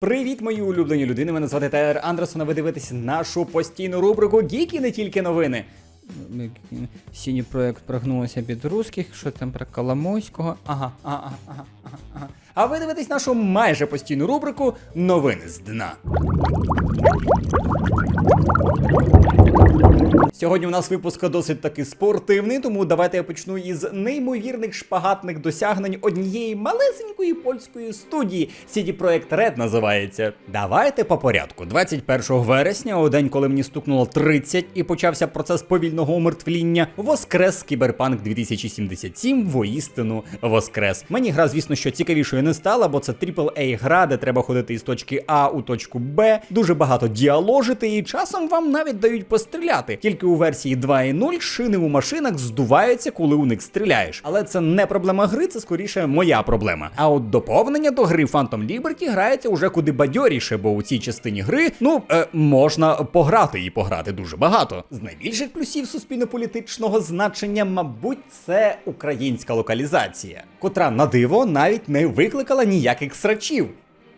Привіт, мої улюблені людини. Мене звати Тайлер Андерсон. а Ви дивитесь нашу постійну рубрику Гіки не тільки новини. сіні. проект прогнулося під русських, що там про Коломойського. Ага, ага, ага, ага, ага. А ви дивитесь нашу майже постійну рубрику Новини з дна. Сьогодні у нас випуск досить таки спортивний, тому давайте я почну із неймовірних шпагатних досягнень однієї малесенької польської студії. CD Projekt Red називається. Давайте по порядку. 21 вересня, у день, коли мені стукнуло 30 і почався процес повільного умертвління, воскрес Кіберпанк 2077 воістину воскрес. Мені гра, звісно, що цікавішою не стала, бо це AAA гра, де треба ходити із точки А у точку Б, дуже багато діаложити, і часом вам навіть дають постріляти. Тільки у версії 2.0 шини у машинах здуваються, коли у них стріляєш. Але це не проблема гри, це скоріше моя проблема. А от доповнення до гри Phantom Liberty грається уже куди бадьоріше, бо у цій частині гри ну е, можна пограти і пограти дуже багато. З найбільших плюсів суспільно-політичного значення, мабуть, це українська локалізація, котра на диво навіть не викликала ніяких срачів.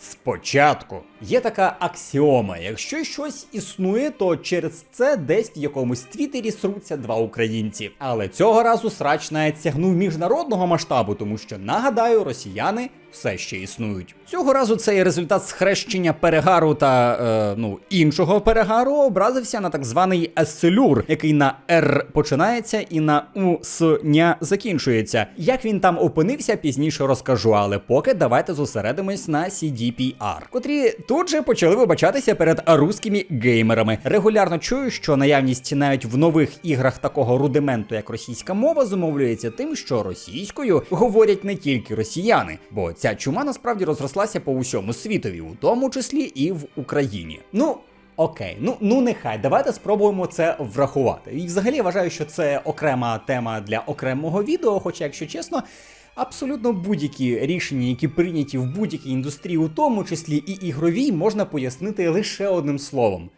Спочатку є така аксіома: якщо щось існує, то через це десь в якомусь твіттері сруться два українці. Але цього разу срач навіть сягнув міжнародного масштабу, тому що нагадаю, росіяни все ще існують. Цього разу цей результат схрещення перегару та е, ну іншого перегару образився на так званий еселюр, який на Р починається і на У с ня закінчується. Як він там опинився, пізніше розкажу, але поки давайте зосередимось на CDPR, котрі тут же почали вибачатися перед руськими геймерами. Регулярно чую, що наявність навіть в нових іграх такого рудименту, як російська мова, зумовлюється тим, що російською говорять не тільки росіяни, бо ця чума насправді розрослася по усьому світові, у тому числі і в Україні. Ну. Окей, ну ну нехай, давайте спробуємо це врахувати. І взагалі я вважаю, що це окрема тема для окремого відео, хоча, якщо чесно, абсолютно будь-які рішення, які прийняті в будь-якій індустрії, у тому числі і ігровій, можна пояснити лише одним словом: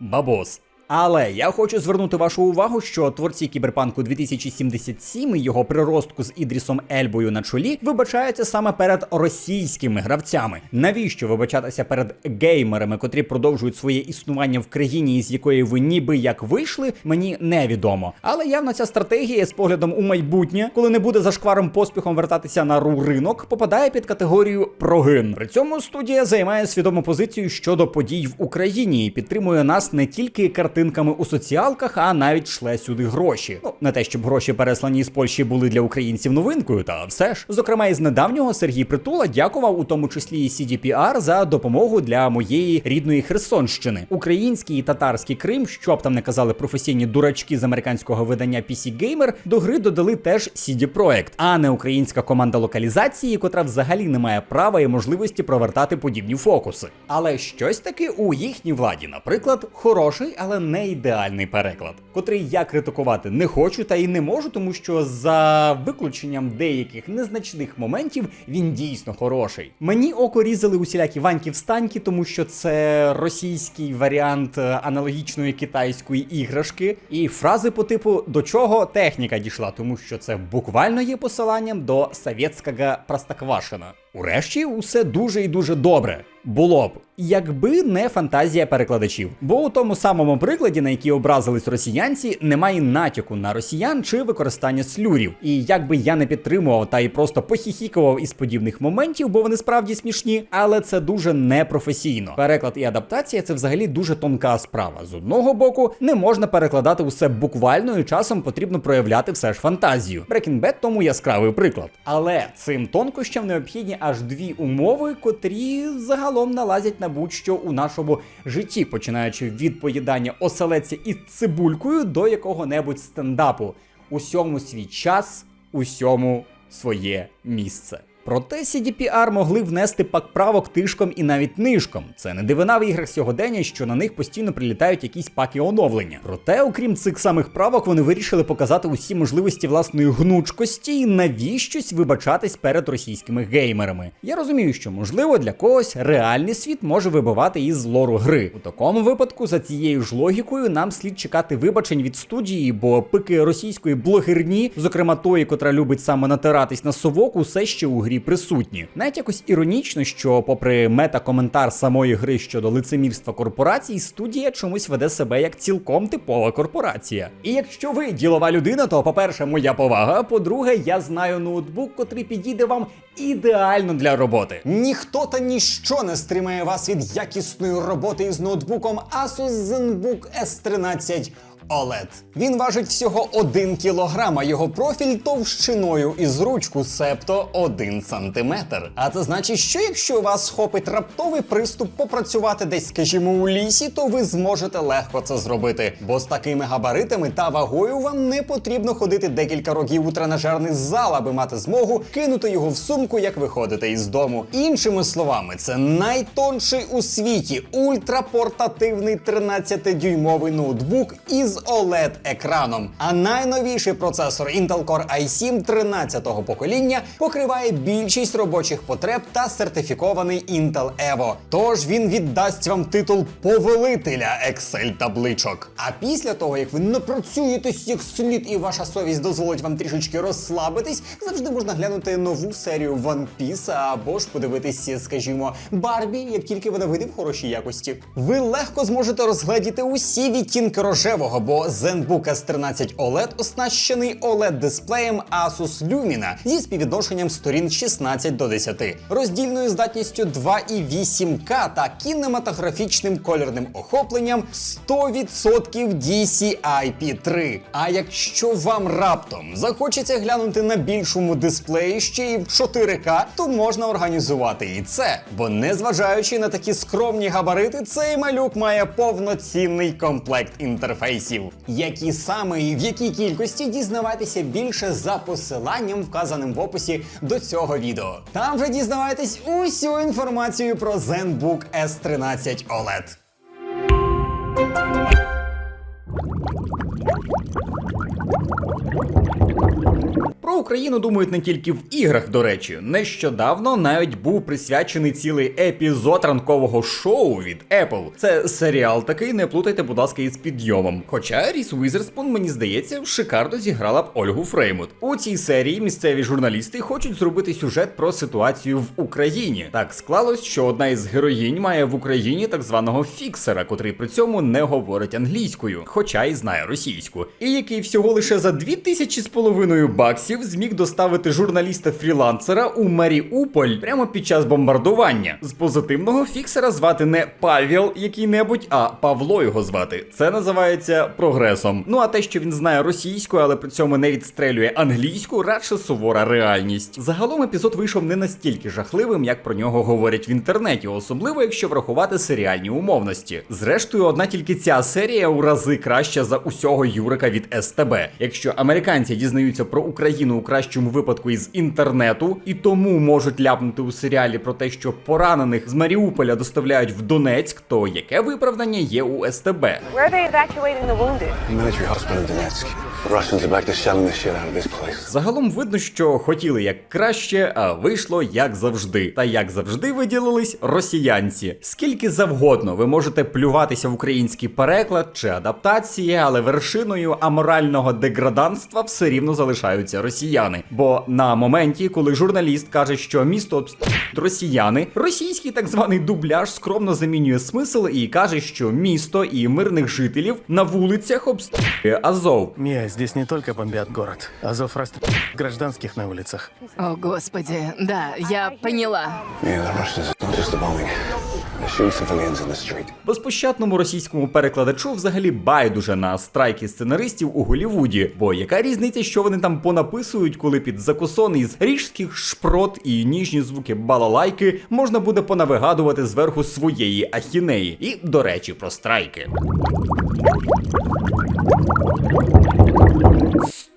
бабос. Але я хочу звернути вашу увагу, що творці кіберпанку 2077 і його приростку з Ідрісом Ельбою на чолі вибачаються саме перед російськими гравцями. Навіщо вибачатися перед геймерами, котрі продовжують своє існування в країні, із якої ви ніби як вийшли, мені невідомо. Але явно ця стратегія з поглядом у майбутнє, коли не буде зашкваром поспіхом вертатися на ру ринок, попадає під категорію прогин. При цьому студія займає свідому позицію щодо подій в Україні і підтримує нас не тільки картинками у соціалках, а навіть шле сюди гроші. Ну не те, щоб гроші переслані з Польщі були для українців новинкою, та все ж. Зокрема, із недавнього Сергій Притула дякував у тому числі і CDPR за допомогу для моєї рідної Херсонщини. Український і татарський Крим, що б там не казали професійні дурачки з американського видання PC Gamer, до гри додали теж CD Projekt, а не українська команда локалізації, котра взагалі не має права і можливості провертати подібні фокуси. Але щось таки у їхній владі, наприклад, хороший, але не ідеальний переклад, котрий я критикувати не хочу та й не можу, тому що за виключенням деяких незначних моментів він дійсно хороший. Мені око різали усілякі ваньки встаньки, тому що це російський варіант е, аналогічної китайської іграшки, і фрази по типу до чого техніка дійшла, тому що це буквально є посиланням до совєтського простоквашина. Урешті усе дуже і дуже добре було б, якби не фантазія перекладачів. Бо у тому самому прикладі, на який образились росіянці, немає натяку на росіян чи використання слюрів. І якби я не підтримував та й просто похіхікував із подібних моментів, бо вони справді смішні, але це дуже непрофесійно. Переклад і адаптація це взагалі дуже тонка справа. З одного боку, не можна перекладати усе буквально, і часом потрібно проявляти все ж фантазію. Breaking Bad тому яскравий приклад. Але цим тонкощам необхідні аж дві умови, котрі загалом налазять на будь-що у нашому житті, починаючи від поїдання оселедця із цибулькою до якого-небудь стендапу. Усьому свій час, усьому своє місце. Проте CDPR могли внести пак правок тишком і навіть нишком. Це не дивина в іграх сьогодення, що на них постійно прилітають якісь паки оновлення. Проте, окрім цих самих правок, вони вирішили показати усі можливості власної гнучкості і навіщось вибачатись перед російськими геймерами. Я розумію, що можливо для когось реальний світ може вибивати із лору гри. У такому випадку, за цією ж логікою, нам слід чекати вибачень від студії, бо пики російської блогерні, зокрема тої, котра любить саме натиратись на совок, усе ще у грі присутні. Навіть якось іронічно, що, попри мета-коментар самої гри щодо лицемірства корпорацій, студія чомусь веде себе як цілком типова корпорація. І якщо ви ділова людина, то по-перше, моя повага. По-друге, я знаю ноутбук, котрий підійде вам ідеально для роботи. Ніхто та ніщо не стримає вас від якісної роботи із ноутбуком Asus ZenBook S13 OLED. Він важить всього 1 кг, а його профіль товщиною із ручку, себто 1 см. А це значить, що якщо у вас схопить раптовий приступ попрацювати десь, скажімо, у лісі, то ви зможете легко це зробити. Бо з такими габаритами та вагою вам не потрібно ходити декілька років у тренажерний зал, аби мати змогу кинути його в сумку, як виходите із дому. Іншими словами, це найтонший у світі ультрапортативний 13-дюймовий ноутбук із oled екраном. А найновіший процесор Intel Core i7 13-го покоління покриває більшість робочих потреб та сертифікований Intel Evo. Тож він віддасть вам титул повелителя Excel табличок. А після того, як ви напрацюєтесь як слід і ваша совість дозволить вам трішечки розслабитись, завжди можна глянути нову серію One Piece або ж подивитися, скажімо, Барбі, як тільки вона вийде в хорошій якості. Ви легко зможете розгледіти усі відтінки рожевого, бо ZenBook S13 OLED оснащений oled дисплеєм Asus Lumina зі співвідношенням сторін 16 до 10, роздільною здатністю 2,8К та кінематографічним кольорним охопленням 100% DCI-P3. А якщо вам раптом захочеться глянути на більшому дисплеї ще й в 4К, то можна організувати і це. Бо незважаючи на такі скромні габарити, цей малюк має повноцінний комплект інтерфейсів. Які саме і в якій кількості дізнавайтеся більше за посиланням, вказаним в описі до цього відео. Там вже дізнавайтесь усю інформацію про ZenBook S13 OLED. Про Україну думають не тільки в іграх, до речі. Нещодавно навіть був присвячений цілий епізод ранкового шоу від Apple. Це серіал такий, не плутайте, будь ласка, із підйомом. Хоча Ріс Уізерспун, мені здається, шикарно зіграла б Ольгу Фреймут. У цій серії місцеві журналісти хочуть зробити сюжет про ситуацію в Україні. Так склалось, що одна із героїнь має в Україні так званого фіксера, котрий при цьому не говорить англійською, хоча й знає російську, і який всього лише за дві тисячі з половиною баксів зміг доставити журналіста-фрілансера у Маріуполь прямо під час бомбардування. З позитивного фіксера звати не Павел який-небудь, а Павло його звати. Це називається прогресом. Ну а те, що він знає російську, але при цьому не відстрелює англійську, радше сувора реальність. Загалом епізод вийшов не настільки жахливим, як про нього говорять в інтернеті, особливо якщо врахувати серіальні умовності. Зрештою, одна тільки ця серія у рази краща за усього Юрика від СТБ. Якщо американці дізнаються про Україну у кращому випадку із інтернету, і тому можуть ляпнути у серіалі про те, що поранених з Маріуполя доставляють в Донецьк, то яке виправдання є у СТБ? Загалом видно, що хотіли як краще, а вийшло як завжди. Та як завжди виділились росіянці. Скільки завгодно ви можете плюватися в український переклад чи адаптації, але вершиною аморального деграданства все рівно залишаються росіяни. Бо на моменті, коли журналіст каже, що місто обстрілюють росіяни, російський так званий дубляж скромно замінює смисл і каже, що місто і мирних жителів на вулицях обстрілює Азов. Мия, здесь не только бомбят город. Азов расстреливает гражданских на улицах. О, господи, да, я поняла. Yeah, the Russians, it's Безпощадному російському перекладачу взагалі байдуже на страйки сценаристів у Голівуді. Бо яка різниця, що вони там понаписують, коли під закосон із ріжських шпрот і ніжні звуки балалайки можна буде понавигадувати зверху своєї ахінеї. І, до речі, про страйки.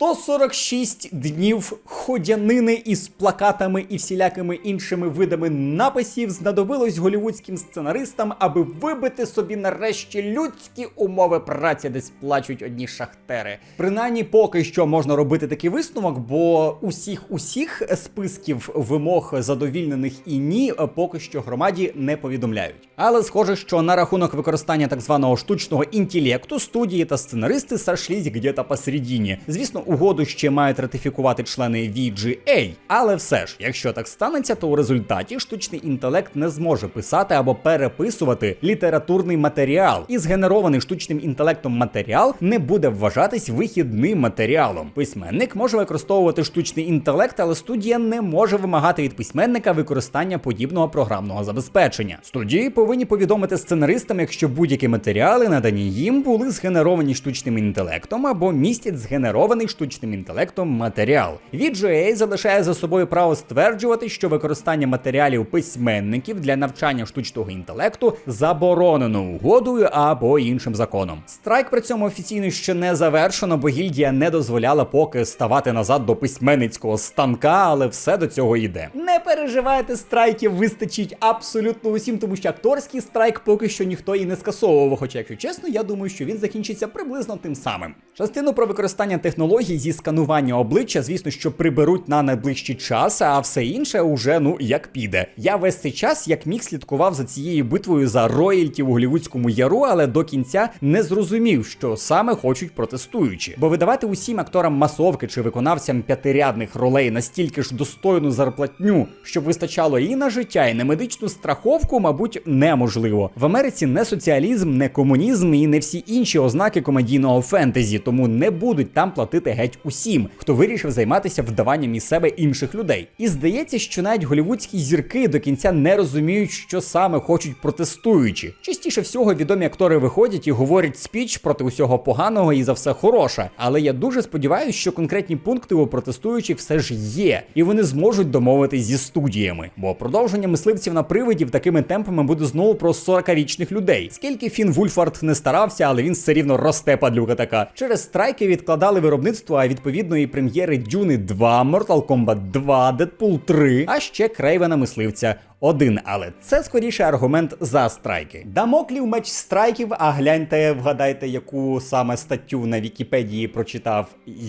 146 днів ходянини із плакатами і всілякими іншими видами написів знадобилось голівудським сценаристам, аби вибити собі нарешті людські умови праці, де сплачують одні шахтери. Принаймні, поки що можна робити такий висновок, бо усіх усіх списків вимог задовільнених і ні е, поки що громаді не повідомляють. Але схоже, що на рахунок використання так званого штучного інтелекту студії та сценаристи сошлись где-то посередині. Звісно, угоду ще мають ратифікувати члени VGA. Але все ж, якщо так станеться, то у результаті штучний інтелект не зможе писати або переписувати літературний матеріал, і згенерований штучним інтелектом матеріал не буде вважатись вихідним матеріалом. Письменник може використовувати штучний інтелект, але студія не може вимагати від письменника використання подібного програмного забезпечення. Студії повинні повідомити сценаристам, якщо будь-які матеріали, надані їм, були згенеровані штучним інтелектом або містять згенерований штучним інтелектом матеріал. VGA залишає за собою право стверджувати, що використання матеріалів письменників для навчання штучного інтелекту заборонено угодою або іншим законом. Страйк при цьому офіційно ще не завершено, бо гільдія не дозволяла поки ставати назад до письменницького станка, але все до цього йде. Не переживайте, страйків вистачить абсолютно усім, тому що акторський страйк поки що ніхто і не скасовував. Хоча, якщо чесно, я думаю, що він закінчиться приблизно тим самим. Частину про використання технологій зі сканування обличчя, звісно, що приберуть на найближчий час, а все інше уже ну як піде. Я весь цей час як міг слідкував за цією битвою за роялті у голівудському яру, але до кінця не зрозумів, що саме хочуть протестуючі. Бо видавати усім акторам масовки чи виконавцям п'ятирядних ролей настільки ж достойну зарплатню, щоб вистачало і на життя, і на медичну страховку, мабуть, неможливо. В Америці не соціалізм, не комунізм і не всі інші ознаки комедійного фентезі, тому не будуть там платити геть усім, хто вирішив займатися вдаванням із себе інших людей. І здається, що навіть голівудські зірки до кінця не розуміють, що саме хочуть протестуючі. Частіше всього відомі актори виходять і говорять спіч проти усього поганого і за все хороше. Але я дуже сподіваюся, що конкретні пункти у протестуючих все ж є, і вони зможуть домовитись зі студіями. Бо продовження мисливців на привидів такими темпами буде знову про 40-річних людей. Скільки Фін Вульфард не старався, але він все рівно росте падлюка така. Через страйки відкладали виробництво, а відповідно і прем'єри Дюни 2, Mortal Kombat 2, Deadpool 3, а ще Крейвена мисливця. Один, але це скоріше аргумент за страйки. Дамоклів меч страйків, а гляньте, вгадайте, яку саме статтю на Вікіпедії прочитав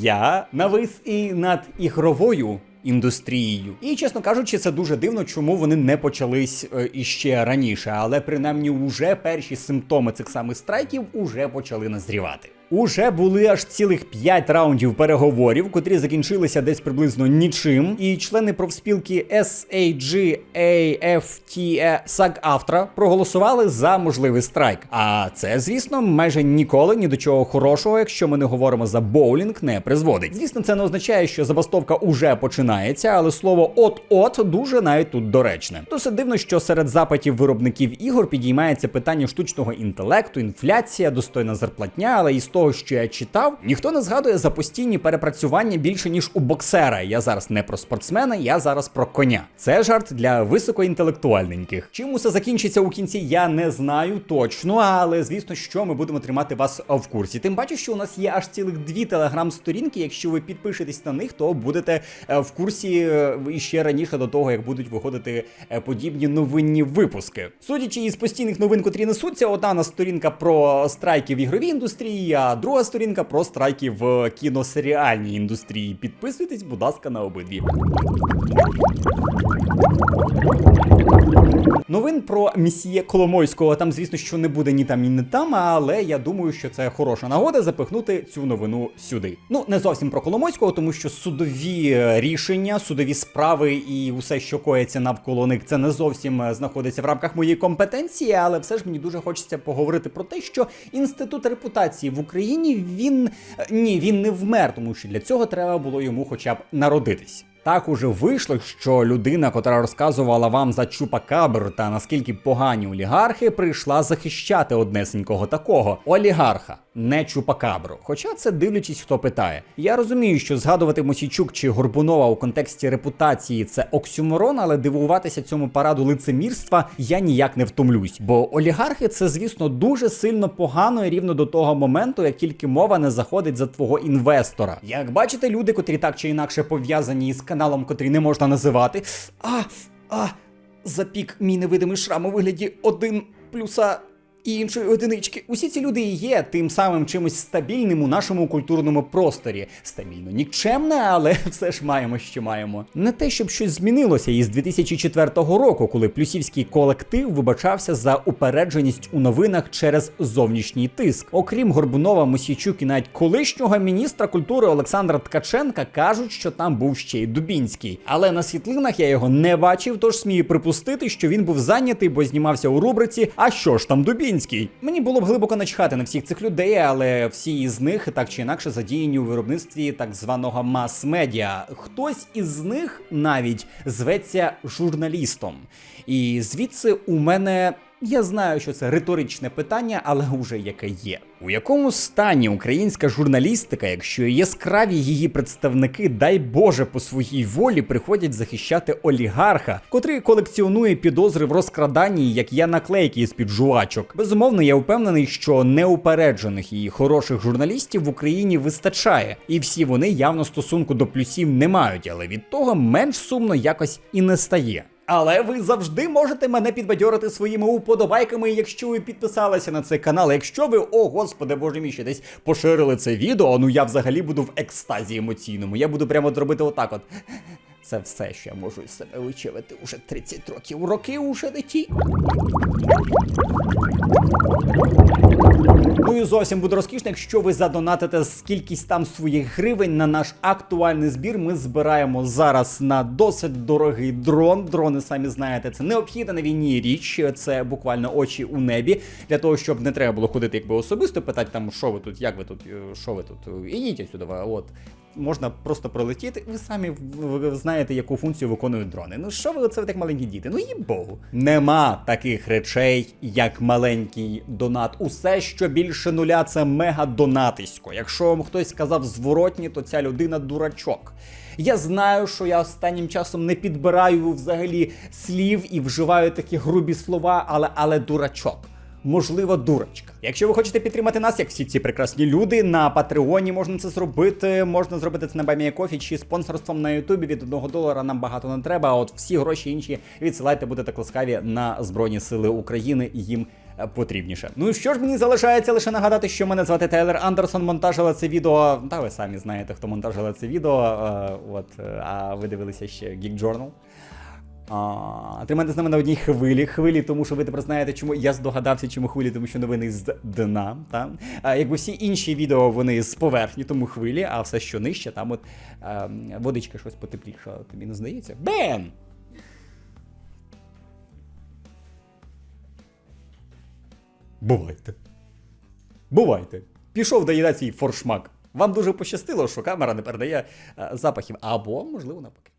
я навис і над ігровою. Індустрією, і чесно кажучи, це дуже дивно, чому вони не почались е, іще раніше, але принаймні уже перші симптоми цих самих страйків уже почали назрівати. Уже були аж цілих 5 раундів переговорів, котрі закінчилися десь приблизно нічим. І члени профспілки SAGAFTE SAG-AFTRA проголосували за можливий страйк. А це, звісно, майже ніколи ні до чого хорошого, якщо ми не говоримо за боулінг, не призводить. Звісно, це не означає, що забастовка уже починається, але слово от-от дуже навіть тут доречне. Досить дивно, що серед запитів виробників ігор підіймається питання штучного інтелекту, інфляція, достойна зарплатня, але із того, що я читав, ніхто не згадує за постійні перепрацювання більше ніж у боксера. Я зараз не про спортсмена, я зараз про коня. Це жарт для високоінтелектуальненьких. Чим усе закінчиться у кінці, я не знаю точно, але звісно, що ми будемо тримати вас в курсі. Тим паче, що у нас є аж цілих дві телеграм-сторінки. Якщо ви підпишетесь на них, то будете е, в курсі е, ще раніше до того, як будуть виходити е, подібні новинні випуски. Судячи із постійних новин, котрі несуться, одна на сторінка про страйки в ігровій індустрії, а друга сторінка про страйки в кіносеріальній індустрії. Підписуйтесь, будь ласка, на обидві. Новин про місія Коломойського там, звісно, що не буде ні там, ні не там, але я думаю, що це хороша нагода запихнути цю новину сюди. Ну, не зовсім про Коломойського, тому що судові е, рішення, судові справи і усе, що коїться навколо них, це не зовсім е, знаходиться в рамках моєї компетенції, але все ж мені дуже хочеться поговорити про те, що інститут репутації в Україні він е, ні, він не вмер, тому що для цього треба було йому хоча б народитись. Так уже вийшло, що людина, котра розказувала вам за чупакабр та наскільки погані олігархи, прийшла захищати однесенького такого олігарха, не чупакабру. Хоча це дивлячись, хто питає. Я розумію, що згадувати Мосійчук чи Горбунова у контексті репутації це оксюморон, але дивуватися цьому параду лицемірства я ніяк не втомлюсь. Бо олігархи це, звісно, дуже сильно погано і рівно до того моменту, як тільки мова не заходить за твого інвестора. Як бачите, люди, котрі так чи інакше пов'язані із каналом, котрий не можна називати. А, а. запік мій невидимий шрам у вигляді один плюса і іншої одинички. Усі ці люди і є тим самим чимось стабільним у нашому культурному просторі. Стабільно нікчемне, але все ж маємо, що маємо. Не те, щоб щось змінилося із 2004 року, коли плюсівський колектив вибачався за упередженість у новинах через зовнішній тиск. Окрім Горбунова, Мосійчук і навіть колишнього міністра культури Олександра Ткаченка кажуть, що там був ще й Дубінський. Але на світлинах я його не бачив, тож смію припустити, що він був зайнятий, бо знімався у рубриці А що ж там Дубінський? Мені було б глибоко начхати на всіх цих людей, але всі із них так чи інакше задіяні у виробництві так званого мас-медіа. Хтось із них навіть зветься журналістом. І звідси у мене. Я знаю, що це риторичне питання, але уже яке є. У якому стані українська журналістика, якщо яскраві її представники, дай Боже, по своїй волі приходять захищати олігарха, котрий колекціонує підозри в розкраданні, як я наклейки з під жувачок. Безумовно, я впевнений, що неупереджених і хороших журналістів в Україні вистачає, і всі вони явно стосунку до плюсів не мають, але від того менш сумно якось і не стає. Але ви завжди можете мене підбадьорити своїми уподобайками, якщо ви підписалися на цей канал. Якщо ви, о господи, боже мій, ще десь поширили це відео, ну я взагалі буду в екстазі емоційному. Я буду прямо от робити отак от. Це все, що я можу із себе вичавити уже 30 років. Роки уже не ті. Ну зовсім буде розкішно, якщо ви задонатите скількись там своїх гривень на наш актуальний збір. Ми збираємо зараз на досить дорогий дрон. Дрони, самі знаєте, це необхідна на війні річ. Це буквально очі у небі. Для того, щоб не треба було ходити якби особисто, питати там, що ви тут, як ви тут, е, що ви тут. Ідіть сюди, от. Можна просто пролетіти, ви самі знаєте, яку функцію виконують дрони. Ну що ви оце як маленькі діти? Ну їй богу. Нема таких речей, як маленький донат. Усе, що більше нуля, це мега донатисько. Якщо вам хтось сказав зворотні, то ця людина дурачок. Я знаю, що я останнім часом не підбираю взагалі слів і вживаю такі грубі слова, але, але дурачок можливо, дурочка. Якщо ви хочете підтримати нас, як всі ці прекрасні люди, на Патреоні можна це зробити. Можна зробити це на Бамія Кофі чи спонсорством на Ютубі від 1 долара нам багато не треба. А от всі гроші інші відсилайте, будете ласкаві на Збройні Сили України їм. е, Потрібніше. Ну і що ж мені залишається лише нагадати, що мене звати Тейлер Андерсон. Монтажила це відео. Та ви самі знаєте, хто монтажила це відео. е, От, е, а ви дивилися ще Geek Journal. А, тримайте з нами на одній хвилі. Хвилі, тому що ви тепер знаєте, чому я здогадався, чому хвилі, тому що новини з дна. Та? А, якби всі інші відео вони з поверхні, тому хвилі, а все, що нижче, там от а, водичка щось потепліша, тобі не здається? Бен! Бувайте. Бувайте. Пішов доїдати свій форшмак. Вам дуже пощастило, що камера не передає е, запахів, або, можливо, навпаки.